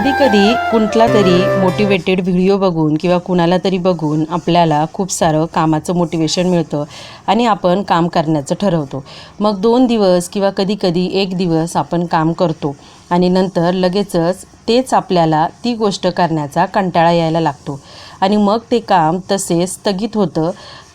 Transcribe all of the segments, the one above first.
कधी कधी कुठला तरी मोटिवेटेड व्हिडिओ बघून किंवा कुणाला तरी बघून आपल्याला खूप सारं कामाचं मोटिवेशन मिळतं आणि आपण काम करण्याचं ठरवतो. मग दोन दिवस किंवा कधी कधी एक दिवस आपण काम करतो आणि नंतर लगेचच तेच आपल्याला ती गोष्ट करण्याचा कंटाळा यायला लागतो. आणि मग ते काम तसे स्थगित होतं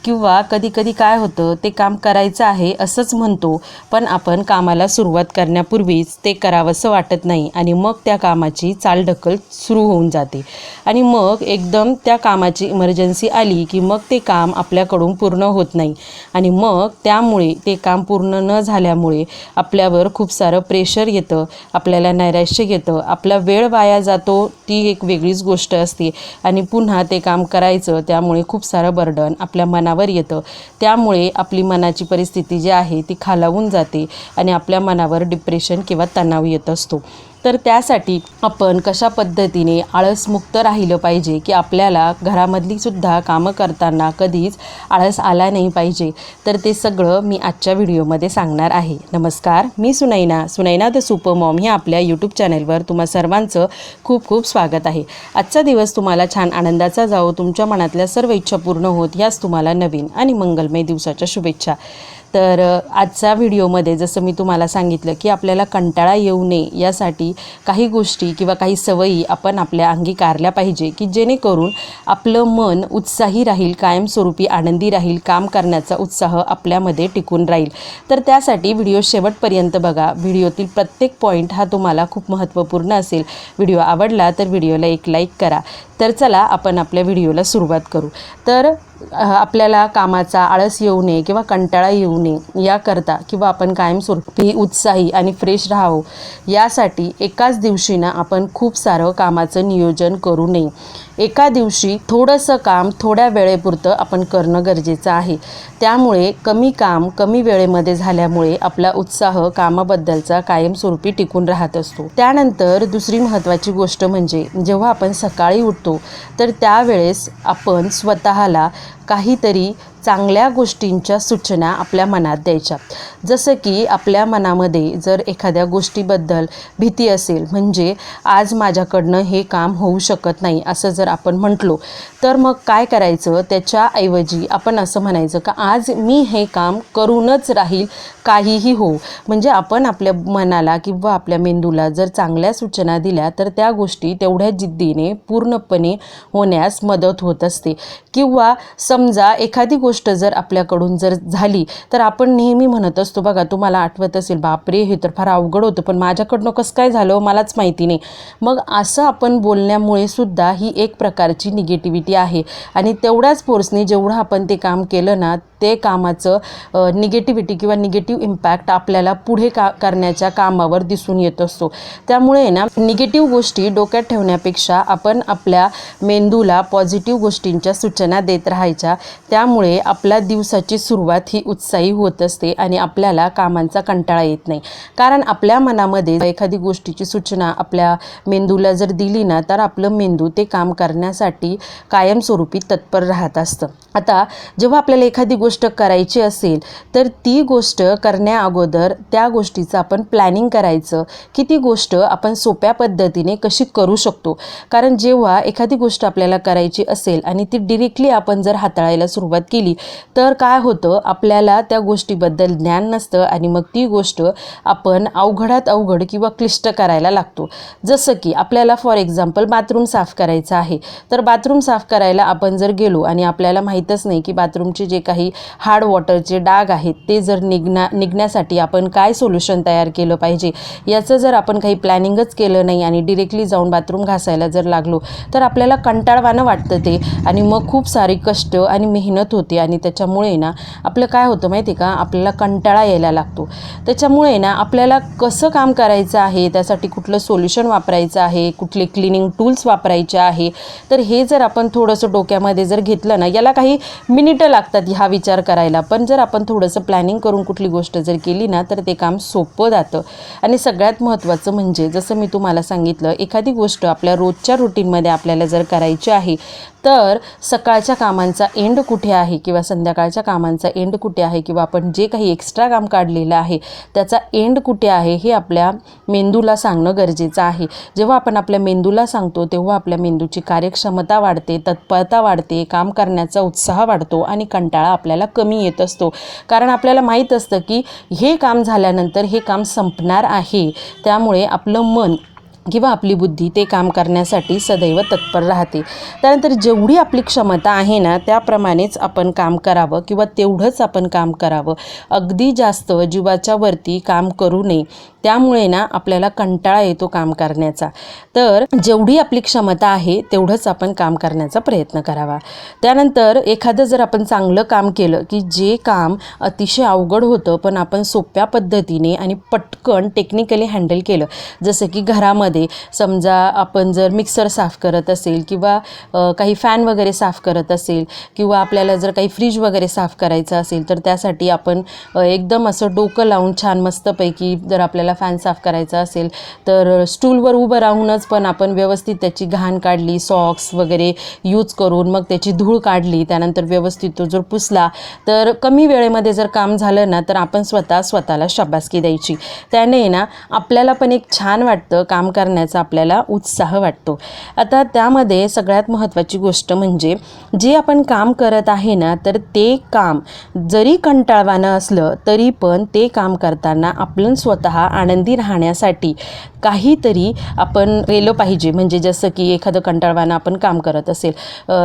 किंवा कधी कधी काय होतं ते काम करायचं आहे असंच म्हणतो पण आपण कामाला सुरुवात करण्यापूर्वीच ते करावंसं वाटत नाही आणि मग त्या कामाची चालढकल सुरू होऊन जाते. आणि मग एकदम त्या कामाची इमर्जन्सी आली की मग ते काम आपल्याकडून पूर्ण होत नाही. आणि मग त्यामुळे ते काम पूर्ण न झाल्यामुळे आपल्यावर खूप सारं प्रेशर येतं आपल्याला नैराश्य येतं आपला वेळ वाया जातो ती एक वेगळीच गोष्ट असते. आणि पुन्हा ते काम करायचं त्यामुळे खूप सारं बर्डन आपल्या मनावर येतं. त्यामुळे आपली मनाची परिस्थिती जी आहे ती खालावून जाते आणि आपल्या मनावर डिप्रेशन किंवा तणाव येत असतो. तर त्यासाठी आपण कशा पद्धतीने आळसमुक्त राहिलं पाहिजे की आपल्याला घरामधली सुद्धा कामं करताना कधीच आळस आला नाही पाहिजे? तर ते सगळं मी आजच्या व्हिडिओमध्ये सांगणार आहे. नमस्कार मी Sunaina. Sunaina the super mom ह्या आपल्या यूट्यूब चॅनेलवर तुम्हा सर्वांचं खूप खूप स्वागत आहे. आजचा दिवस तुम्हाला छान आनंदाचा जावो तुमच्या मनातल्या सर्व इच्छा पूर्ण होत याच तुम्हाला नवीन आणि मंगलमय दिवसाच्या शुभेच्छा. तर आजचा व्हिडिओमध्ये जसं मी तुम्हाला सांगितलं की आपल्याला कंटाळा येऊ नये यासाठी काही गोष्टी किंवा काही सवयी आपण आपल्या अंगीकारल्या पाहिजे की जेणेकरून आपलं मन उत्साही राहील कायमस्वरूपी आनंदी राहील काम करण्याचा उत्साह आपल्यामध्ये टिकून राहील. तर त्यासाठी व्हिडिओ शेवटपर्यंत बघा. व्हिडिओतील प्रत्येक पॉईंट हा तुम्हाला खूप महत्त्वपूर्ण असेल. व्हिडिओ आवडला तर व्हिडिओला एक लाईक करा. तर चला आपण आपल्या व्हिडिओला सुरुवात करू. तर आपल्याला कामाचा आळस येऊ नये किंवा कंटाळा येऊ नये याकरता किंवा आपण कायमस्वरूपी उत्साही आणि फ्रेश राहावं यासाठी एकाच दिवशी ना आपण खूप सारं कामाचं नियोजन करू नये. एका दिवशी थोडंसं काम थोड्या वेळेपुरतं आपण करणं गरजेचं आहे. त्यामुळे कमी काम कमी वेळेमध्ये झाल्यामुळे आपला उत्साह कामाबद्दलचा कायमस्वरूपी टिकून राहत असतो. त्यानंतर दुसरी महत्त्वाची गोष्ट म्हणजे जेव्हा आपण सकाळी उठतो तर त्यावेळेस आपण स्वतःला काहीतरी चांगल्या गोष्टींच्या सूचना आपल्या मनात द्यायच्या. जसं की आपल्या मनामध्ये जर एखाद्या गोष्टीबद्दल भीती असेल म्हणजे आज माझ्याकडनं हे काम होऊ शकत नाही असं जर आपण म्हटलो तर मग काय करायचं? त्याच्याऐवजी आपण असं म्हणायचं का आज मी हे काम करूनच राहील काहीही हो म्हणजे आपण आपल्या मनाला किंवा आपल्या मेंदूला जर चांगल्या सूचना दिल्या तर त्या गोष्टी तेवढ्या जिद्दीने पूर्णपणे होण्यास मदत होत असते. किंवा समजा एखादी गोष्ट गोष्ट जर आपल्याकडून जर झाली तर आपण नेहमी म्हणत असतो बघा तुम्हाला आठवत असेल बापरे हे तर फार अवघड होतं पण माझ्याकडनं कसं काय झालं हो, मलाच माहिती नाही. मग असं आपण बोलण्यामुळे सुद्धा ही एक प्रकारची निगेटिव्हिटी आहे. आणि तेवढ्याच फोर्सने जेवढं आपण ते काम केलं ना ते कामाचं निगेटिव्हिटी किंवा निगेटिव्ह इम्पॅक्ट आपल्याला पुढे का करण्याच्या कामावर दिसून येत असतो. त्यामुळे ना निगेटिव्ह गोष्टी डोक्यात ठेवण्यापेक्षा आपण आपल्या मेंदूला पॉझिटिव्ह गोष्टींच्या सूचना देत राहायच्या. त्यामुळे आपल्या दिवसाची सुरुवात ही उत्साही होत असते आणि आपल्याला कामांचा कंटाळा येत नाही. कारण आपल्या मनामध्ये एखादी गोष्टीची सूचना आपल्या मेंदूला जर दिली ना तर आपलं मेंदू ते काम करण्यासाठी कायमस्वरूपी तत्पर राहत असतं. आता जेव्हा आपल्याला एखादी गोष्ट करायची असेल तर ती गोष्ट करण्या अगोदर त्या गोष्टीचं आपण प्लॅनिंग करायचं की ती गोष्ट आपण सोप्या पद्धतीने कशी करू शकतो. कारण जेव्हा एखादी गोष्ट आपल्याला करायची असेल आणि ती डिरेक्टली आपण जर हाताळायला सुरुवात केली तर काय होतं? आपल्याला त्या गोष्टीबद्दल ज्ञान नसतं आणि मग ती गोष्ट आपण अवघडात अवघड किंवा क्लिष्ट करायला लागतो. जसं की आपल्याला फॉर एक्झाम्पल बाथरूम साफ करायचं आहे. तर बाथरूम साफ करायला आपण जर गेलो आणि आपल्याला माहीतच नाही की बाथरूमचे जे काही हार्ड वॉटरचे डाग आहेत ते जर निघण्या निघण्यासाठी आपण काय सोल्युशन तयार केलं पाहिजे? याचं जर आपण काही प्लॅनिंगच केलं नाही आणि डिरेक्टली जाऊन बाथरूम घासायला जर लागलो तर आपल्याला कंटाळवाणं वाटतं ते. आणि मग खूप सारे कष्ट आणि मेहनत होते. आणि त्याच्यामुळे ना आपलं काय होतं माहिती आहे का? आपल्याला कंटाळा यायला लागतो. त्याच्यामुळे ना आपल्याला कसं काम करायचं आहे? त्यासाठी कुठलं सोल्युशन वापरायचं आहे? कुठले क्लिनिंग टूल्स वापरायचे आहे? तर हे जर आपण थोडंसं डोक्यामध्ये जर घेतलं ना याला काही मिनिटं लागतात हा विचार करायला. पण जर आपण थोडंसं प्लॅनिंग करून कुठली गोष्ट जर केली ना तर ते काम सोपं जातं. आणि सगळ्यात महत्त्वाचं म्हणजे जसं मी तुम्हाला सांगितलं एखादी गोष्ट आपल्या रोजच्या रुटीनमध्ये आपल्याला जर करायची आहे तर सकाळच्या कामांचा एंड कुठे आहे? किंवा संध्याकाळच्या कामांचा एंड कुठे आहे किंवा आपण जे काही एक्स्ट्रा काम काढलेलं आहे त्याचा एंड कुठे आहे हे आपल्या मेंदूला सांगणं गरजेचं आहे. जेव्हा आपण आपल्या मेंदूला सांगतो तेव्हा आपल्या मेंदूची कार्यक्षमता वाढते तत्परता वाढते काम करण्याचा उत्साह वाढतो आणि कंटाळा आपल्याला कमी येत असतो. कारण आपल्याला माहीत असतं की हे काम झाल्यानंतर हे काम संपणार आहे. त्यामुळे आपलं मन किंवा आपली बुद्धी ते काम करण्यासाठी सदैव तत्पर राहते. त्यानंतर जेवढी आपली क्षमता आहे ना त्याप्रमाणेच आपण काम करावं किंवा तेवढंच आपण काम करावं. अगदी जास्त जीवाच्या वरती काम करू नये. त्यामुळे ना आपल्याला कंटाळा येतो काम करण्याचा. तर जेवढी आपली क्षमता आहे तेवढंच आपण काम करण्याचा प्रयत्न करावा. त्यानंतर एखादं जर आपण चांगलं काम केलं की जे काम अतिशय अवघड होतं पण आपण सोप्या पद्धतीने आणि पटकन टेक्निकली हँडल केलं. जसं की घरामध्ये समजा आपण जर मिक्सर साफ करत असेल किंवा काही फॅन वगैरे साफ करत असेल किंवा आपल्याला जर काही फ्रीज वगैरे साफ करायचं असेल तर त्यासाठी आपण एकदम असं डोकं लावून छान मस्तपैकी जर आपल्याला फॅन साफ करायचा असेल तर स्टूलवर उभं राहूनच पण आपण व्यवस्थित त्याची घाण काढली सॉक्स वगैरे यूज करून मग त्याची धूळ काढली त्यानंतर व्यवस्थित तो जर पुसला तर कमी वेळेमध्ये जर काम झालं ना तर आपण स्वतः स्वतःला शाबासकी द्यायची. त्याने ना आपल्याला पण एक छान वाटतं काम करण्याचा आपल्याला उत्साह वाटतो. आता त्यामध्ये सगळ्यात महत्त्वाची गोष्ट म्हणजे जे आपण काम करत आहे ना तर ते काम जरी कंटाळवाणं असलं तरी पण ते काम करताना आपण स्वतः आनंदी राहण्यासाठी काहीतरी आपण केलं पाहिजे. म्हणजे जसं की एखादं कंटाळवाणं आपण काम करत असेल.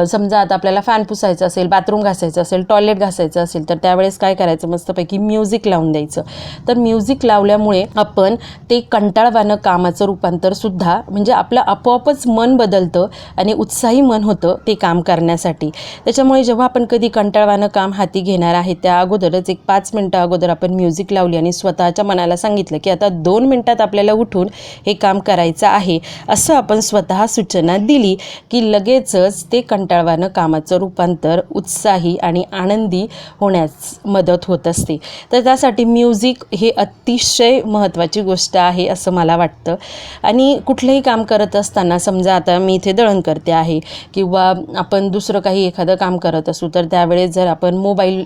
समजा आता आपल्याला फॅन पुसायचं असेल बाथरूम घासायचं असेल टॉयलेट घासायचं असेल तर त्यावेळेस काय करायचं? मस्तपैकी म्युझिक लावून द्यायचं. तर म्युझिक लावल्यामुळे आपण ते कंटाळवाणं कामाचं रूपांतर सुद्धा म्हणजे आपलं आपोआपच मन बदलतं आणि उत्साही मन होतं ते काम करण्यासाठी. त्याच्यामुळे जेव्हा आपण कधी कंटाळवाणं काम हाती घेणार आहे त्या अगोदरच एक पाच मिनटं अगोदर आपण म्युझिक लावली आणि स्वतःच्या मनाला सांगितलं की आता दोन मिनटात आपल्याला उठून हे काम करायचं आहे. असं आपण स्वतः सूचना दिली की लगेचच ते कंटाळवानं कामाचं रूपांतर उत्साही आणि आनंदी होण्यास मदत होत असते. तर त्यासाठी म्युझिक हे अतिशय महत्त्वाची गोष्ट आहे असं मला वाटतं. आणि कुठलंही काम करत असताना समजा आता मी इथे दळण करते आहे किंवा आपण दुसरं काही एखादं काम करत असू तर त्यावेळेस जर आपण मोबाईल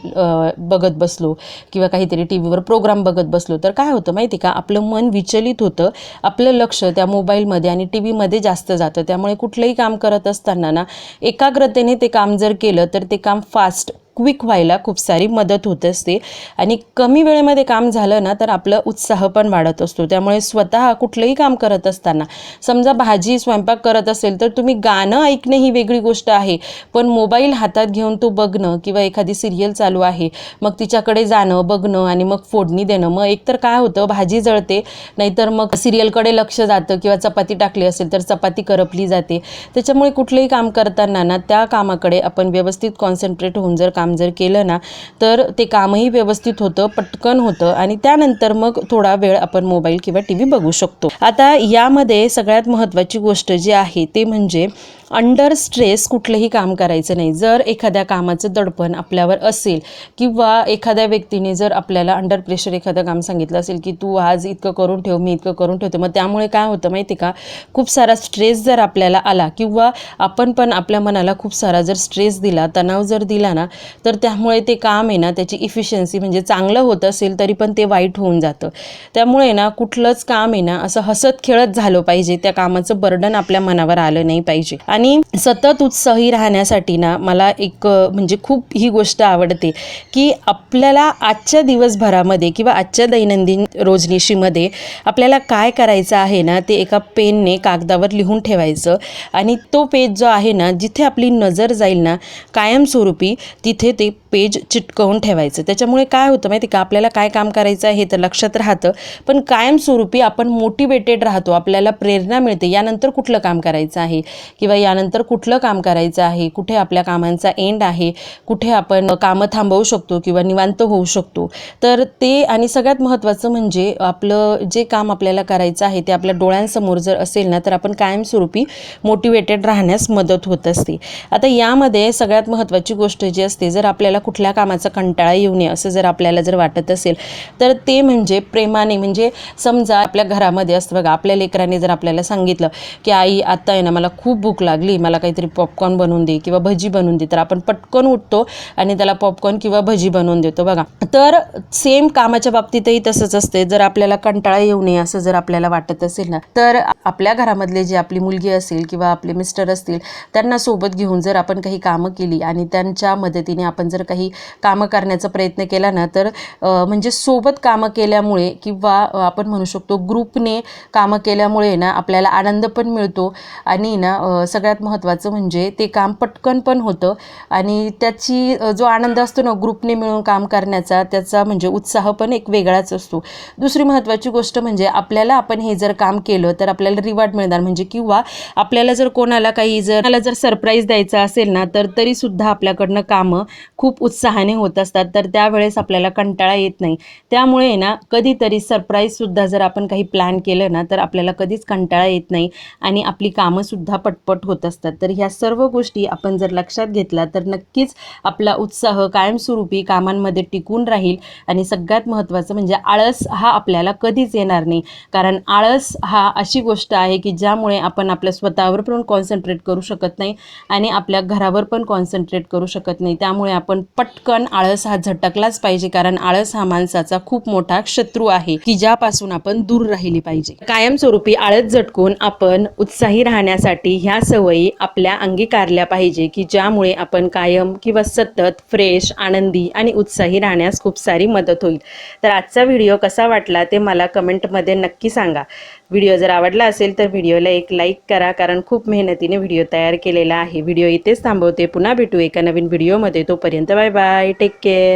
बघत बसलो किंवा काहीतरी टी व्हीवर प्रोग्राम बघत बसलो तर काय होतं माहिती का? आपलं मन विचलित होतं. आपलं लक्ष त्या मोबाईलमध्ये आणि टी व्हीमध्ये जास्त जातं. त्यामुळे कुठलंही काम करत असताना ना एकाग्रतेने ते काम जर केलं तर ते काम फास्ट क्विक व्हायला खूप सारी मदत होत असते. आणि कमी वेळेमध्ये काम झालं ना तर आपलं उत्साह पण वाढत असतो. त्यामुळे स्वतः कुठलंही काम करत असताना समजा भाजी स्वयंपाक करत असेल तर तुम्ही गाणं ऐकणं ही वेगळी गोष्ट आहे. पण मोबाईल हातात घेऊन तो बघणं किंवा एखादी सिरियल चालू आहे मग तिच्याकडे जाणं बघणं आणि मग फोडणी देणं मग एकतर काय होतं भाजी जळते नाहीतर मग सिरियलकडे लक्ष जातं किंवा चपाती टाकली असेल तर चपाती करपली जाते. त्याच्यामुळे कुठलंही काम करताना ना त्या कामाकडे आपण व्यवस्थित कॉन्सन्ट्रेट होऊन जर काम काम जर केलं ना तर ते कामही व्यवस्थित होतं पटकन होतं आणि त्यानंतर मग थोडा वेळ आपण मोबाईल किंवा टी व्ही बघू शकतो. आता यामध्ये सगळ्यात महत्त्वाची गोष्ट जी आहे ते म्हणजे अंडर स्ट्रेस कुठलंही काम करायचं नाही. जर एखाद्या कामाचं दडपण आपल्यावर असेल किंवा एखाद्या व्यक्तीने जर आपल्याला अंडर प्रेशर एखादं काम सांगितलं असेल की तू आज इतकं करून ठेव मी इतकं करून ठेवते मग त्यामुळे काय होतं माहिती का? खूप सारा स्ट्रेस जर आपल्याला आला किंवा आपण पण आपल्या मनाला खूप सारा जर स्ट्रेस दिला तणाव जर दिला ना तर त्यामुळे ते काम आहे ना त्याची इफिशियन्सी म्हणजे चांगलं होत असेल तरी पण ते वाईट होऊन जातं. त्यामुळे ना कुठलंच काम आहे ना असं हसत खेळत झालं पाहिजे त्या कामाचं बर्डन आपल्या मनावर आलं नाही पाहिजे. आणि सतत उत्साही राहण्यासाठी ना मला एक म्हणजे खूप ही गोष्ट आवडते की आपल्याला आजच्या दिवसभरामध्ये किंवा आजच्या दैनंदिन रोजनिशीमध्ये आपल्याला काय करायचं आहे ना ते एका पेनने कागदावर लिहून ठेवायचं आणि तो पेज जो आहे ना जिथे आपली नजर जाईल ना कायमस्वरूपी तिथे ते पेज चिटकवून ठेवायचं. त्याच्यामुळे काय होतं माहिती का आपल्याला काय काम करायचं आहे हे तर लक्षात राहतं पण कायमस्वरूपी आपण मोटिवेटेड राहतो आपल्याला प्रेरणा मिळते यानंतर कुठलं काम करायचं आहे? किंवा यानंतर कुठलं काम करायचं आहे? कुठे आपल्या कामांचा एंड आहे? कुठे आपण कामं थांबवू शकतो किंवा निवांत होऊ शकतो? तर ते आणि सगळ्यात महत्त्वाचं म्हणजे आपलं जे काम आपल्याला करायचं आहे ते आपल्या डोळ्यांसमोर जर असेल ना तर आपण कायमस्वरूपी मोटिवेटेड राहण्यास मदत होत असते. आता यामध्ये सगळ्यात महत्त्वाची गोष्ट जी असते जर आपल्याला कुठल्या कामाचा कंटाळा येऊ नये असं जर आपल्याला जर वाटत असेल तर ते म्हणजे प्रेमाने म्हणजे समजा आपल्या घरामध्ये असतं बघा आपल्या लेकराने जर आपल्याला सांगितलं की आई आत्ता आहे ना मला खूप भूक लागली. लागली मला काहीतरी पॉपकॉर्न बनवून दे किंवा भजी बनवून दे तर आपण पटकन उठतो आणि त्याला पॉपकॉर्न किंवा भजी बनवून देतो बघा. तर सेम कामाच्या बाबतीतही तसंच असते जर आपल्याला कंटाळा येऊ नये असं जर आपल्याला वाटत असेल ना तर आपल्या घरामधले जे आपली मुलगी असेल किंवा आपले मिस्टर असतील त्यांना सोबत घेऊन जर आपण काही कामं केली आणि त्यांच्या मदतीने आपण जर काही कामं करण्याचा प्रयत्न केला ना तर म्हणजे सोबत कामं केल्यामुळे किंवा आपण म्हणू शकतो ग्रुपने कामं केल्यामुळे ना आपल्याला आनंद पण मिळतो आणि ना अ, सगळ्यात महत्त्वाचं म्हणजे ते काम पटकन पण होतं आणि त्याची जो आनंद असतो ना ग्रुपने मिळून काम करण्याचा त्याचा म्हणजे उत्साह पण एक वेगळाच असतो. दुसरी महत्त्वाची गोष्ट म्हणजे आपल्याला आपण हे जर काम केलं तर आपल्याला रिवॉर्ड मिळणार. म्हणजे किंवा आपल्याला जर कोणाला काही जर मला जर सरप्राईज द्यायचा असेल ना तर तरीसुद्धा आपल्याकडनं कामं खूप उत्साहाने होत असतात. तर त्यावेळेस आपल्याला कंटाळा येत नाही. त्यामुळे ना कधीतरी सरप्राईजसुद्धा जर आपण काही प्लॅन केलं ना तर आपल्याला कधीच कंटाळा येत नाही आणि आपली कामंसुद्धा पटपट होत असतात. तर ह्या सर्व गोष्टी आपण जर लक्षात घेतल्या तर नक्कीच आपला उत्साह कायमस्वरूपी कामांमध्ये टिकून राहील आणि सगळ्यात महत्त्वाचं म्हणजे आळस हा आपल्याला कधीच येणार नाही. कारण आळस हा अशी गोष्ट आहे की ज्यामुळे आपण आपल्या स्वतःवर पण कॉन्सन्ट्रेट करू शकत नाही आणि आपल्या घरावर पण कॉन्सन्ट्रेट करू शकत नाही. त्यामुळे आपण पटकन आळस हा झटकलाच पाहिजे कारण आळस हा माणसाचा खूप मोठा शत्रू आहे की ज्यापासून आपण दूर राहिली पाहिजे. कायमस्वरूपी आळस झटकून आपण उत्साही राहण्यासाठी ह्या सवयी आपल्या अंगीकारल्या पाहिजे की ज्यामुळे आपण कायम किंवा सतत फ्रेश आनंदी आणि उत्साही राहण्यास खूप सारी मदत होईल. तर आजचा व्हिडिओ कसा वाटला ते मला कमेंटमध्ये नक्की सांगा. व्हिडिओ जर आवडला असेल तर व्हिडिओला एक लाईक करा कारण खूप मेहनतीने व्हिडिओ तयार केलेला आहे. व्हिडिओ इथेच थांबवते. पुन्हा भेटू एका नवीन व्हिडिओमध्ये तोपर्यंत बाय बाय टेक केअर